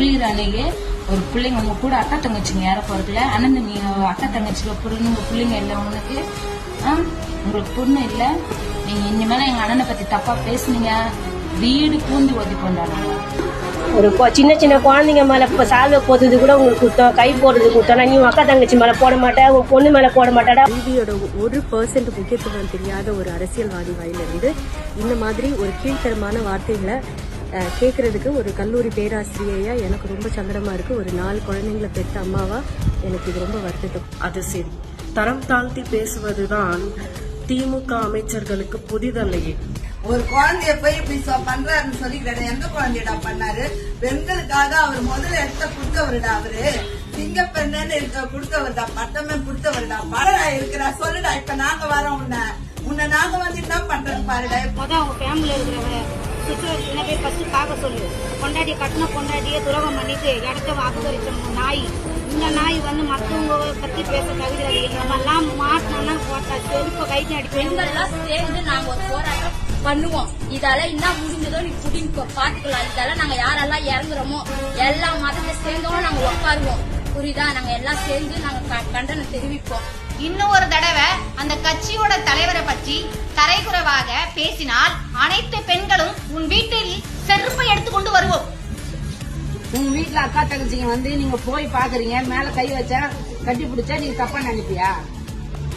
மகளிர் அன்னைக்கு ஒரு பிள்ளைங்க உங்க கூட அக்கா தங்கச்சிங்க யார போறதுல அண்ணன் தம்பி அக்கா தங்கச்சிக்கு பொண்ணு உங்க பிள்ளைங்க இல்ல உனக்கு? உங்களுக்கு பொண்ணு இல்ல. நீங்க இனிமேல எங்க அண்ணனை பத்தி தப்பா பேசுனீங்க. வீடு பூந்து ஒதி கொண்டாடுங்க ஒரு சின்ன சின்ன குழந்தைங்க மேல இப்ப சால்வை போடுறது கூட உங்களுக்கு குத்தம். கை போடுறது குத்தம் நீ அக்கா தங்கச்சி மேல போட மாட்டே உன் பொண்ணு மேல போட மாட்டாடா. கல்வியோட ஒரு பர்சன்ட் முக்கியத்துவம் தெரியாத ஒரு அரசியல்வாதி வாயிலிருந்து இந்த மாதிரி ஒரு கீழ்த்தரமான வார்த்தைகளை கேட்கறதுக்கு ஒரு கல்லூரி பேராசிரியையா எனக்கு ரொம்ப சங்கடமா இருக்கு. ஒரு நாலு குழந்தைங்களை பெற்ற அம்மாவா எனக்கு இது ரொம்ப வருத்தம் அது சரி. தரம் தாழ்த்தி பேசுவதுதான் திமுக அமைச்சர்களுக்கு புதிதல்லையே. ஒரு குழந்தைய போய் இப்படி பண்றாருன்னு சொல்லிக்கிறாரு எந்த குழந்தையடா பண்ணாரு? பெண்களுக்காக அவர் முதல்ல எடுத்த கொடுத்தவருடா அவரு? சிங்கப்பெண்ணு இருக்க கொடுத்தவர்டா பட்டமே கொடுத்தவர்டா? படடா இருக்கிறா சொல்லுடா இப்ப நாங்க வரோம் உன்னை. உன்னை நாங்க வந்து என்ன பண்றோம் பாருடா? முத அவங்க ஃபேமிலியில் இருக்கிறவங்க சுற்றுலா போய் ஃபர்ஸ்ட் பார்க்க சொல்லு. கொண்டாடி கட்டின கொண்டாடிய துரோகம் பண்ணிட்டு இடத்த அபகரிச்சோம் நாய். இந்த நாய் வந்து மற்றவங்க பத்தி பேச தகுதியாது நம்ம எல்லாம் மாட்டினா போட்டா செருப்ப கைக்கு அடி பெண்கள்லாம் சேர்ந்து நாங்க ஒரு போராட்டம் பண்ணுவோம். இதால என்ன முடிஞ்சதோ நீ புடிங்க பாத்துக்கலாம். இதால நாங்க யாரெல்லாம் இறங்குறோமோ எல்லா மதத்தை சேர்ந்தோம் நாங்க உட்காருவோம். புரியுதா? நாங்க எல்லாம் சேர்ந்து நாங்க க- கண்டனம் தெரிவிப்போம். இன்னும் ஒரு தடவை அந்த கட்சியோட தலைவரை பற்றி தரைகுறவாக பேசினால் அனைத்து பெண்களும் உன் வீட்டில் செருப்பை எடுத்துக்கொண்டு வருவோம். உங்க வீட்டுல அக்கா தங்கச்சிங்க வந்து நீங்க போய் பாக்குறீங்க மேல கை வச்சா கட்டி பிடிச்சா நீங்க தப்பா நினைப்பியா?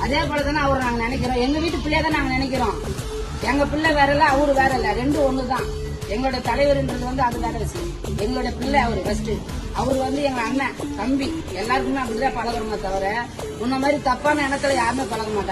அதே போலதானே அவர் நாங்க நினைக்கிறோம். எங்க வீட்டு பிள்ளையதான் நாங்க நினைக்கிறோம். எங்க பிள்ளை வேற இல்ல அவரு வேற இல்ல ரெண்டும் ஒண்ணுதான். எங்களோட தலைவர்ன்றது வந்து அது வேற விஷயம் எங்களோட பிள்ளை அவரு ஃபர்ஸ்ட் அவர் வந்து எங்க அண்ணன் தம்பி எல்லாருக்குமே அப்படிதான் பழகணுமே தவிர உன்ன மாதிரி தப்பான இடத்துல யாருமே பழக மாட்டாங்க.